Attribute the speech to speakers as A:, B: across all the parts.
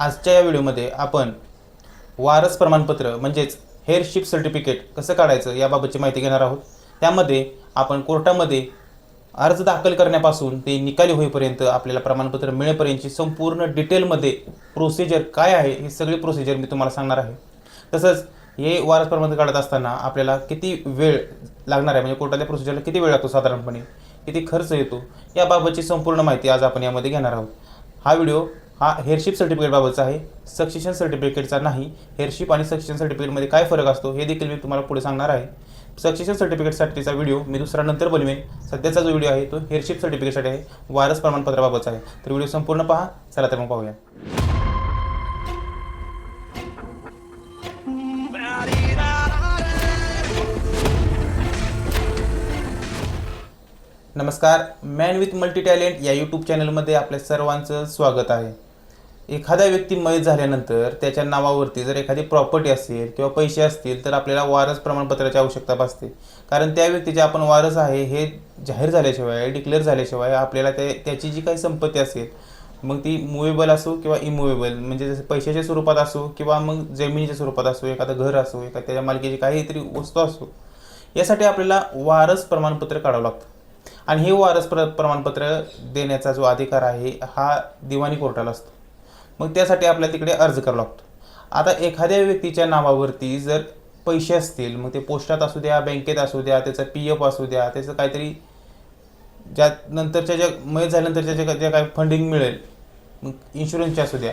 A: आजच्या या व्हिडिओमध्ये आपण वारस प्रमाणपत्र म्हणजेच हेअरशिप सर्टिफिकेट कसं काढायचं याबाबतची माहिती घेणार आहोत. त्यामध्ये आपण कोर्टामध्ये अर्ज दाखल करण्यापासून ते निकाली होईपर्यंत आपल्याला प्रमाणपत्र मिळेपर्यंतची संपूर्ण डिटेलमध्ये प्रोसिजर काय आहे ही सगळी प्रोसिजर मी तुम्हाला सांगणार आहे. तसंच हे वारस प्रमाणपत्र काढत असताना आपल्याला किती वेळ लागणार आहे म्हणजे कोर्टाच्या प्रोसिजरला किती वेळ लागतो साधारणपणे? किती खर्च येतो? याबाबतची संपूर्ण माहिती आज आपण यामध्ये घेणार आहोत. हा व्हिडिओ हा हेअरशिप सर्टिफिकेटबाबतचा आहे. सक्सेशन सर्टिफिकेटचा नाही. हेअरशिप आणि सक्सेशन सर्टिफिकेटमध्ये काय फरक असतो हे देखील मी तुम्हाला पुढे सांगणार आहे. सक्सेशन सर्टिफिकेटसाठीचा व्हिडिओ मी दुसरा नंतर बनवेन. सध्याचा जो व्हिडिओ आहे तो हेअरशिप सर्टिफिकेटसाठी आहे. वारस प्रमाणपत्राबाबतचा आहे. तर व्हिडिओ संपूर्ण पहा. चला तर मग पाहूया. नमस्कार. मॅन विथ मल्टी टॅलेंट या यूट्यूब चॅनलमध्ये आपल्या सर्वांचं स्वागत आहे. एखाद्या व्यक्ती मयत झाल्यानंतर त्याच्या नावावरती जर एखादी प्रॉपर्टी असेल किंवा पैसे असतील तर आपल्याला वारस प्रमाणपत्राची आवश्यकता भासते. कारण त्या व्यक्तीचे आपण वारस आहे हे जाहीर झाल्याशिवाय डिक्लेअर झाल्याशिवाय आपल्याला ते त्याची जी काही संपत्ती असेल मग ती मुवेबल असो किंवा इमुवेबल म्हणजे जसं पैशाच्या स्वरूपात असो किंवा मग जमिनीच्या स्वरूपात असो एखादं घर असो एखाद्या त्याच्या मालकीची काहीतरी वस्तू असो यासाठी आपल्याला वारस प्रमाणपत्र काढावं लागतं. आणि हे वारस प्र प्रमाणपत्र देण्याचा जो अधिकार आहे हा दिवाणी कोर्टाला असतो. मग त्यासाठी आपल्याला तिकडे अर्ज करावा लागतो. आता एखाद्या व्यक्तीच्या नावावरती जर पैसे असतील मग ते पोस्टात असू द्या बँकेत असू द्या त्याचं पी एफ असू द्या त्याचं काहीतरी ज्या नंतरच्या ज्या मयत झाल्यानंतरच्या ज्या ज्या काही फंडिंग मिळेल मग इन्शुरन्सचे असू द्या.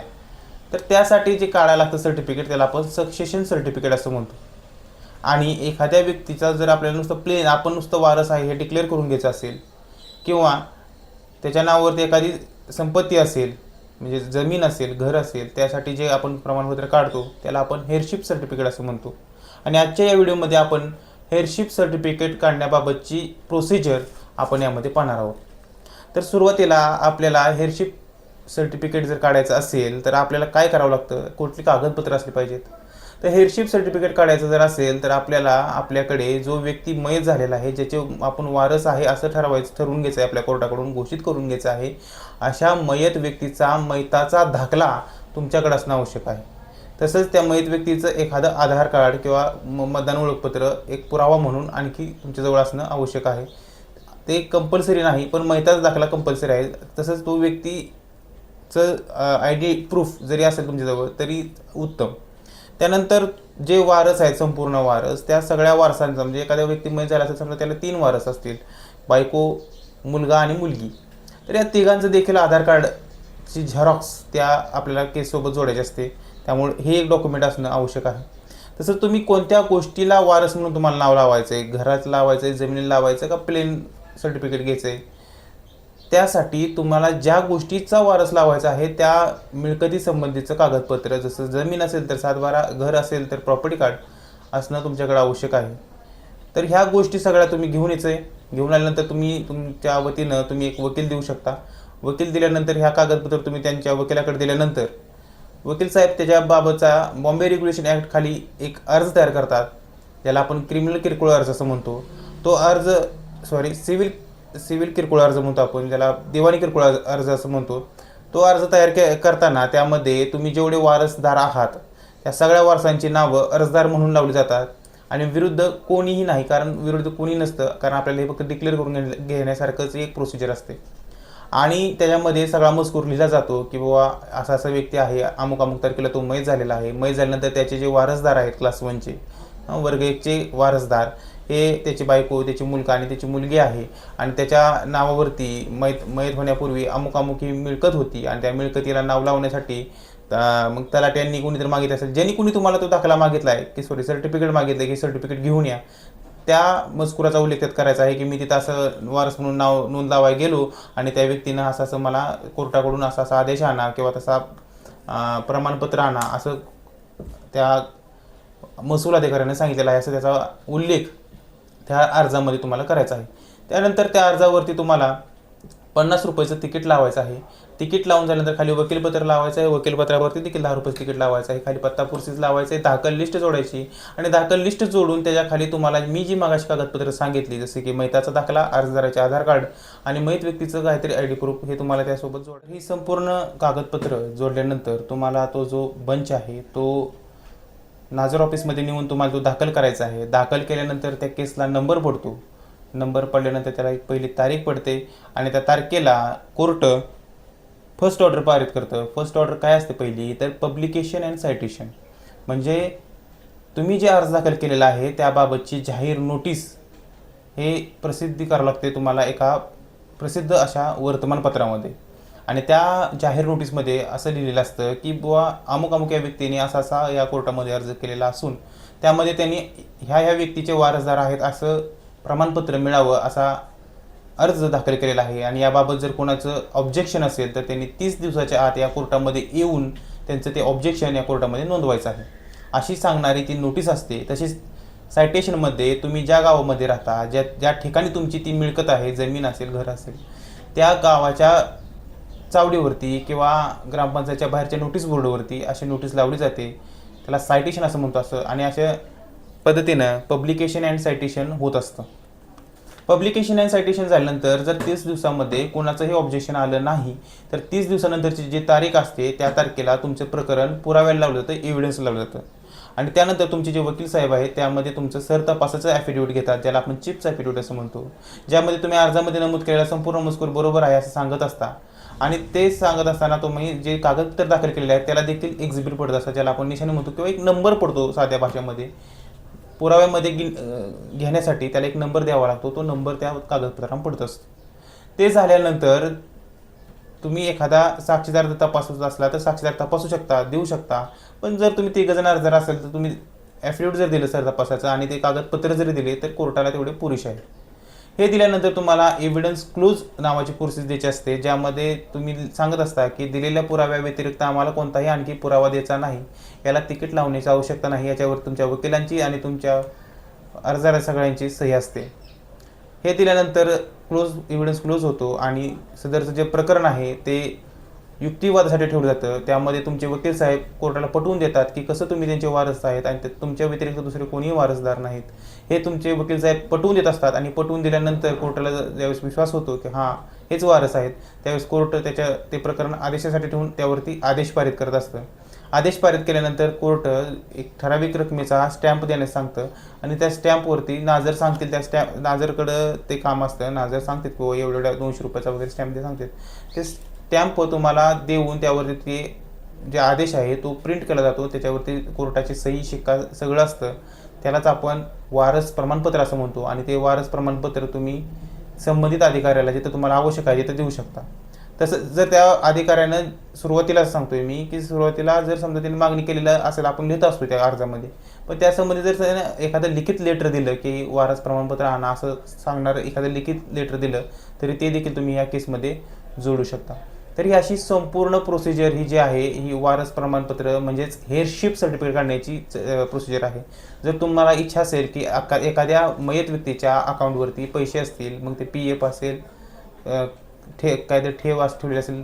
A: तर त्यासाठी जे काढायला लागतं सर्टिफिकेट त्याला आपण सक्सेशन सर्टिफिकेट असं म्हणतो. आणि एखाद्या व्यक्तीचा जर आपल्याला नुसतं प्लेन आपण नुसतं वारस आहे हे डिक्लेअर करून घ्यायचं असेल किंवा त्याच्या नावावरती एखादी संपत्ती असेल म्हणजे जमीन असेल घर असेल त्यासाठी जे आपण प्रमाणपत्र काढतो त्याला आपण हेअरशिप सर्टिफिकेट असं म्हणतो. आणि आजच्या या व्हिडिओमध्ये आपण हेअरशिप सर्टिफिकेट काढण्याबाबतची प्रोसिजर आपण यामध्ये पाहणार आहोत. तर सुरुवातीला आपल्याला हेअरशिप सर्टिफिकेट जर काढायचं असेल तर आपल्याला काय करावं लागतं? कुठली कागदपत्र असली पाहिजेत? तर हेरशिप सर्टिफिकेट काढायचं जर असेल तर आपल्याला आपल्याकडे जो व्यक्ती मय झालेला आहे ज्याचे आपण वारस आहे असं ठरवायचं ठरवून घ्यायचं आहे आपल्या कोर्टाकडून घोषित करून घ्यायचं आहे अशा मयत व्यक्तीचा मैताचा दाखला तुमच्याकडे असणं आवश्यक आहे. तसंच त्या मयत व्यक्तीचं एखादं आधार कार्ड किंवा म- मतदान ओळखपत्र एक पुरावा म्हणून आणखी तुमच्याजवळ असणं आवश्यक आहे. ते कंपल्सरी नाही पण मैताचा दाखला कंपल्सरी आहे. तसंच तो व्यक्तीचं आय डी प्रूफ जरी असेल तुमच्याजवळ तरी उत्तम. त्यानंतर जे वारस आहेत संपूर्ण वारस त्या सगळ्या वारसांचा म्हणजे एखाद्या व्यक्तीमध्ये झाला असेल समजा त्याला तीन वारस असतील बायको मुलगा आणि मुलगी तर या तिघांचं देखील आधार कार्डची झेरॉक्स त्या आपल्याला केससोबत जोडायची असते. त्यामुळे हे एक डॉक्युमेंट असणं आवश्यक आहे. तसं तुम्ही कोणत्या गोष्टीला वारस म्हणून तुम्हाला नाव लावायचं आहे घरात लावायचं आहे जमिनीला लावायचं का प्लेन सर्टिफिकेट घ्यायचं आहे त्यासाठी तुम्हाला ज्या गोष्टीचा वारस लावायचा आहे त्या मिळकती संबंधीचं कागदपत्र जसं जमीन असेल तर सातबारा घर असेल तर प्रॉपर्टी कार्ड असणं तुमच्याकडे आवश्यक आहे. तर ह्या गोष्टी सगळ्या तुम्ही घेऊन यायचं. आहे घेऊन आल्यानंतर तुम्ही तुमच्या वतीनं तुम्ही एक वकील देऊ शकता. वकील दिल्यानंतर ह्या कागदपत्र तुम्ही त्यांच्या वकिलाकडे दिल्यानंतर वकील साहेब त्याच्याबाबतचा बॉम्बे रेग्युलेशन ॲक्ट खाली एक अर्ज तयार करतात. ज्याला आपण क्रिमिनल किरकोळ अर्ज असं म्हणतो. तो अर्ज सॉरी सिव्हिल सिव्हिल किरकोळ अर्ज म्हणतो आपण ज्याला दिवाणी किरकोळ अर्ज- असं म्हणतो तो अर्ज तयार के करताना त्यामध्ये तुम्ही जेवढे वारसदार आहात त्या सगळ्या वारसांची नावं अर्जदार म्हणून लावली जातात आणि विरुद्ध कोणीही नाही कारण विरुद्ध कोणी नसतं कारण आपल्याला हे फक्त डिक्लेअर करून घेण्यासारखंच एक प्रोसिजर असते. आणि त्याच्यामध्ये सगळा मजकूर लिहिला जातो की बाबा असा असा व्यक्ती आहे अमुक अमुक तारखेला तो मय झालेला आहे. मय झाल्यानंतर त्याचे जे वारसदार आहेत क्लास वनचे वर्ग एकचे वारसदार हे त्याची बायको त्याची मुलगा आणि त्याची मुलगी आहे. आणि त्याच्या नावावरती मयत मयत होण्यापूर्वी अमुक अमुक ही मिळकत होती. आणि त्या मिळकतीला नाव लावण्यासाठी मग मग त्यांनी कोणीतरी मागितलं असेल. ज्यांनी कोणी तुम्हाला तो दाखला मागितला आहे की सॉरी सर्टिफिकेट मागितलं की सर्टिफिकेट घेऊन या. त्या मजकुराचा उल्लेख त्यात करायचा आहे की मी तिथं असं वारस म्हणून नाव नोंद लावाय गेलो. आणि त्या व्यक्तीनं असं असं मला कोर्टाकडून असा असा आदेश आणा किंवा तसा प्रमाणपत्र आणा असं त्या महसूल अधिकाऱ्याने सांगितलेलं आहे. असं त्याचा उल्लेख त्या अर्जामध्ये तुम्हाला करायचं आहे. त्यानंतर त्या अर्जावरती तुम्हाला पन्नास रुपयाचं तिकीट लावायचं आहे. तिकीट लावून झाल्यानंतर खाली वकीलपत्र लावायचं आहे. वकीलपत्रावरती देखील दहा रुपये तिकीट लावायचं आहे. खाली पत्ता पुरसीच लावायचं आहे. दाखल लिस्ट जोडायची. आणि दाखल लिस्ट जोडून त्याच्याखाली तुम्हाला मी जी मागाशी कागदपत्र सांगितली जसे की मैताचा दाखला अर्जदाराचे आधार कार्ड आणि मैत व्यक्तीचं काहीतरी आय डी प्रूफ हे तुम्हाला त्यासोबत जोड. ही संपूर्ण कागदपत्र जोडल्यानंतर तुम्हाला तो जो बंच आहे तो नाझर ऑफिसमध्ये नेऊन तुम्हाला तो दाखल करायचा आहे दाखल केल्यानंतर त्या केसला नंबर पडतो नंबर पडल्यानंतर त्याला एक पहिली तारीख पडते आणि त्या तारखेला कोर्ट फर्स्ट ऑर्डर पारित करतं. फर्स्ट ऑर्डर काय असते पहिली? तर पब्लिकेशन अँड सायटेशन म्हणजे तुम्ही जे अर्ज दाखल केलेला आहे त्याबाबतची जाहीर नोटीस हे प्रसिद्धी करावं लागते तुम्हाला एका प्रसिद्ध अशा वर्तमानपत्रामध्ये. आणि त्या जाहीर नोटीसमध्ये असं लिहिलेलं असतं की बुवा अमुक अमुक या व्यक्तीने असा असा या कोर्टामध्ये अर्ज केलेला असून त्यामध्ये त्यांनी ह्या ह्या व्यक्तीचे वारसदार आहेत असं प्रमाणपत्र मिळावं असा अर्ज दाखल केलेला आहे. आणि याबाबत जर कोणाचं ऑब्जेक्शन असेल तर त्यांनी तीस दिवसाच्या आत या कोर्टामध्ये येऊन त्यांचं ते ऑब्जेक्शन या कोर्टामध्ये नोंदवायचं आहे. अशी सांगणारी ती नोटीस असते. तशीच सायटेशनमध्ये तुम्ही ज्या गावामध्ये राहता ज्या ज्या ठिकाणी तुमची ती मिळकत आहे जमीन असेल घर असेल त्या गावाच्या चावडीवरती किंवा ग्रामपंचायतच्या बाहेरच्या नोटीस बोर्डवरती अशी नोटीस लावली जाते. त्याला सायटेशन असं म्हणतो असं आणि अशा पद्धतीनं पब्लिकेशन अँड सायटेशन होत असतं. पब्लिकेशन अँड सायटेशन झाल्यानंतर जर तीस दिवसामध्ये कोणाचंही ऑब्जेक्शन आलं नाही तर तीस दिवसानंतरची जी तारीख असते त्या तारखेला तुमचं प्रकरण पुराव्याला लावलं जातं एव्हिडन्स लावलं जातं. आणि त्यानंतर तुमचे जे वकील साहेब आहेत त्यामध्ये तुमचं सर तपासाचं ॲफिडेविट घेतात ज्याला आपण चिप्स ॲफिडेविट असं म्हणतो. ज्यामध्ये तुम्ही अर्जामध्ये नमूद केलेला संपूर्ण मजकूर बरोबर आहे असं सांगत असता आणि ते सांगत असताना तुम्ही जे कागदपत्र दाखल केलेले आहेत त्याला देखील एक्झिबिट पडत असतात ज्याला आपण निशाणी म्हणतो किंवा एक नंबर पडतो साध्या भाषेमध्ये. पुराव्यामध्ये घेण्यासाठी त्याला एक नंबर द्यावा लागतो तो नंबर त्या कागदपत्रांना पडत असतो. ते झाल्यानंतर तुम्ही एखादा साक्षीदार जर तपासत असला तर साक्षीदार तपासू शकता देऊ शकता. पण जर तुम्ही तिघ जण अर्जदार असेल तर तुम्ही ॲफिडेविट जर दिलं सर तपासाचं आणि ते कागदपत्र जरी दिले तर कोर्टाला तेवढे पुरेसे आहे हे दिल्यानंतर तुम्हाला एव्हिडन्स क्लोज नावाची प्रोसेस द्यायची असते ज्यामध्ये तुम्ही सांगत असता की दिलेल्या पुराव्याव्यतिरिक्त आम्हाला कोणताही आणखी पुरावा द्यायचा नाही. याला तिकीट लावण्याची आवश्यकता नाही याच्यावर तुमच्या वकिलांची आणि तुमच्या अर्जदार सगळ्यांची सही असते. हे दिल्यानंतर क्लोज एव्हिडन्स क्लोज होतो आणि सदरचं जे प्रकरण आहे ते युक्तिवादासाठी ठेवलं जातं. त्यामध्ये तुमचे वकील साहेब कोर्टाला पटवून देतात की कसं तुम्ही त्यांचे वारस आहेत आणि ते तुमच्या व्यतिरिक्त दुसरे कोणीही वारसदार नाहीत. हे तुमचे वकील साहेब पटवून देत असतात आणि पटवून दिल्यानंतर कोर्टाला ज्यावेळेस विश्वास होतो की हां हेच वारस आहेत त्यावेळेस कोर्ट त्याच्या ते प्रकरण आदेशासाठी ठेवून त्यावरती आदेश पारित करत असतं. आदेश पारित केल्यानंतर कोर्ट एक ठराविक रकमेचा स्टॅम्प देण्यास सांगतं आणि त्या स्टॅम्पवरती नाजर सांगतील त्या स्टॅम्प नाजरकडं ते काम असतं. नाजर सांगतात की "हो, एवढ्या एवढ्या दोनशे रुपयाचा वगैरे स्टॅम्प ते सांगतात. ते स्टॅम्प तुम्हाला देऊन त्यावरती ते जे आदेश आहे तो प्रिंट केला जातो. त्याच्यावरती कोर्टाची सही शिक्का सगळं असतं. त्यालाच आपण वारस प्रमाणपत्र असं म्हणतो आणि ते वारस प्रमाणपत्र तुम्ही संबंधित अधिकाऱ्याला जिथं तुम्हाला आवश्यक आहे तिथं देऊ शकता. तसं जर त्या अधिकाऱ्यानं सुरुवातीलाच सांगतोय मी की सुरुवातीला जर समजा त्यांनी मागणी केलेलं असेल आपण लिहित असतो त्या अर्जामध्ये. पण त्यासंबंधी जर त्यानं एखादं लिखित लेटर दिलं की वारस प्रमाणपत्र आणा असं सांगणारं एखादं लिखित लेटर दिलं तरी ते देखील तुम्ही या केसमध्ये जोडू शकता. तर ही अशी संपूर्ण प्रोसिजर ही जी आहे ही वारस प्रमाणपत्र म्हणजेच हेअरशिप सर्टिफिकेट काढण्याची प्रोसिजर आहे. जर तुम्हाला इच्छा असेल की अका एखाद्या मयत व्यक्तीच्या अकाउंटवरती पैसे असतील मग ते पी एफ असेल ठे काहीतरी ठेव ठेवलेली असेल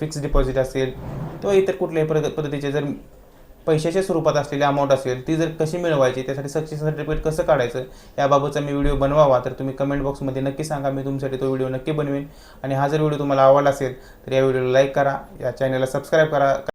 A: फिक्स डिपॉझिट असेल किंवा इतर कुठल्याही पद पद्धतीचे जर पैशाच्या स्वरूपात असलेली अमाऊंट असेल ती जर कशी मिळवायची त्यासाठी सक्सेस सर्टिफिकेट कसं काढायचं याबाबतचा मी व्हिडिओ बनवावा तर तुम्ही कमेंट बॉक्समध्ये नक्की सांगा मी तुमच्यासाठी तो व्हिडिओ नक्की बनवेन. आणि हा जर व्हिडिओ तुम्हाला आवडला असेल तर या व्हिडिओला लाईक करा या चॅनलला सबस्क्राईब करा.